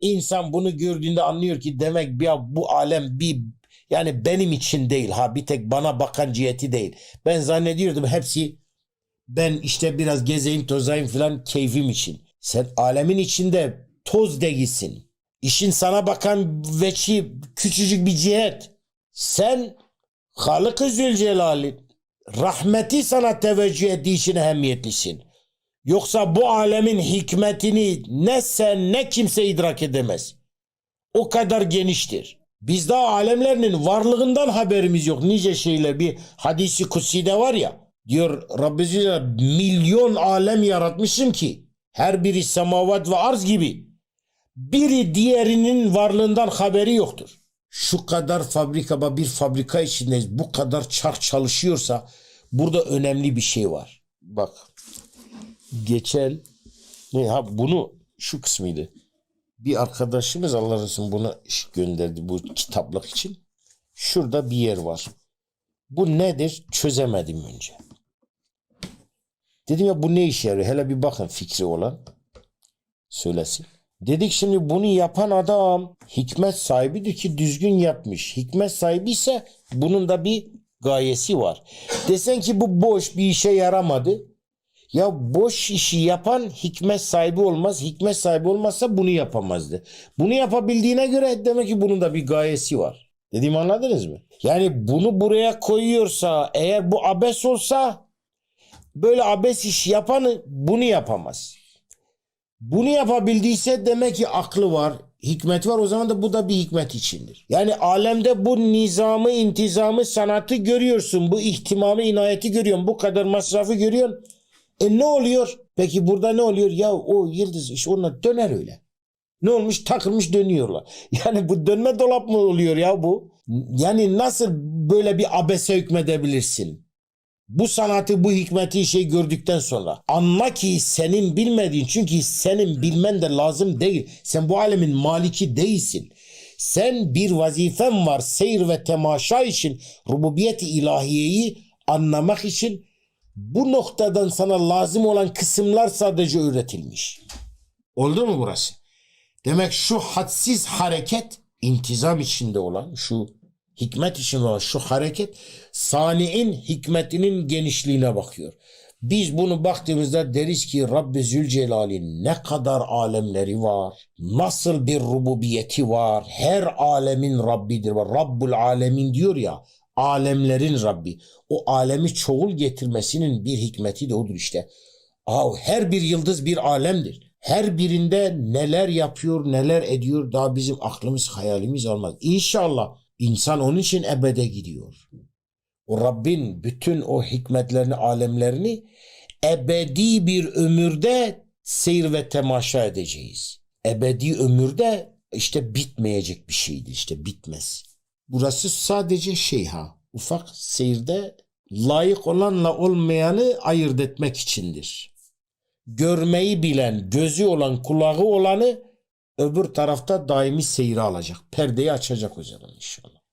İnsan bunu gördüğünde anlıyor ki demek ya bu alem bir yani benim için değil ha bir tek bana bakan ciheti değil. Ben zannediyordum hepsi ben işte biraz gezeyim tozayım falan keyfim için. Sen alemin içinde toz değilsin. İşin sana bakan veçi küçücük bir cihet. Sen Halık-ı Zülcelal'in rahmeti sana teveccüh ettiği için ehemmiyetlisin. Yoksa bu alemin hikmetini ne sen ne kimse idrak edemez. O kadar geniştir. Biz daha alemlerinin varlığından haberimiz yok. Nice şeyler bir hadisi kutsi'de var ya diyor Rabbi Zülcelal, milyon alem yaratmışım ki her biri semavat ve arz gibi biri diğerinin varlığından haberi yoktur. Şu kadar fabrika bir fabrika içindeyiz bu kadar çark çalışıyorsa burada önemli bir şey var. Bak geçen ne ha bunu şu kısmıydı. Bir arkadaşımız Allah razı buna gönderdi bu kitaplık için. Şurada bir yer var. Bu nedir? Çözemedim önce. Dedim ya bu ne işe yarıyor? Hele bir bakın fikri olan söylesin. Dedik şimdi bunu yapan adam hikmet sahibidir ki düzgün yapmış. Hikmet sahibi ise bunun da bir gayesi var. Desen ki bu boş bir işe yaramadı. Ya boş işi yapan hikmet sahibi olmaz. Hikmet sahibi olmazsa bunu yapamazdı. Bunu yapabildiğine göre demek ki bunun da bir gayesi var. Dediğimi anladınız mı? Yani bunu buraya koyuyorsa eğer bu abes olsa böyle abes iş yapanı bunu yapamaz. Bunu yapabildiyse demek ki aklı var, hikmet var. O zaman da bu da bir hikmet içindir. Yani alemde bu nizamı, intizamı, sanatı görüyorsun. Bu ihtimamı, inayeti görüyorsun. Bu kadar masrafı görüyorsun. E ne oluyor? Peki burada ne oluyor? Ya o yıldız işte onlar döner öyle. Ne olmuş? Takılmış dönüyorlar. Yani bu dönme dolap mı oluyor ya bu? Yani nasıl böyle bir abese hükmedebilirsin? Bu sanatı, bu hikmeti şey gördükten sonra anla ki senin bilmediğin çünkü senin bilmen de lazım değil. Sen bu alemin maliki değilsin. Sen bir vazifen var seyir ve temaşa için rububiyet-i ilahiyeyi anlamak için bu noktadan sana lazım olan kısımlar sadece öğretilmiş. Oldu mu burası? Demek şu hadsiz hareket intizam içinde olan şu hikmet içinde olan şu hareket sani'in hikmetinin genişliğine bakıyor. Biz bunu baktığımızda deriz ki Rabbi Zülcelal'in ne kadar alemleri var, nasıl bir rububiyeti var, her alemin Rabbidir. Rabbul alemin diyor ya, alemlerin Rabbi. O alemi çoğul getirmesinin bir hikmeti de odur işte. Aa, her bir yıldız bir alemdir. Her birinde neler yapıyor, neler ediyor daha bizim aklımız, hayalimiz olmaz. İnşallah insan onun için ebede gidiyor. O Rabbin bütün o hikmetlerini, alemlerini ebedi bir ömürde seyir ve temaşa edeceğiz. Ebedi ömürde işte bitmeyecek bir şeydir işte bitmez. Burası sadece şey ha ufak seyirde layık olanla olmayanı ayırt etmek içindir. Görmeyi bilen, gözü olan, kulağı olanı öbür tarafta daimi seyri alacak. Perdeyi açacak zaman inşallah.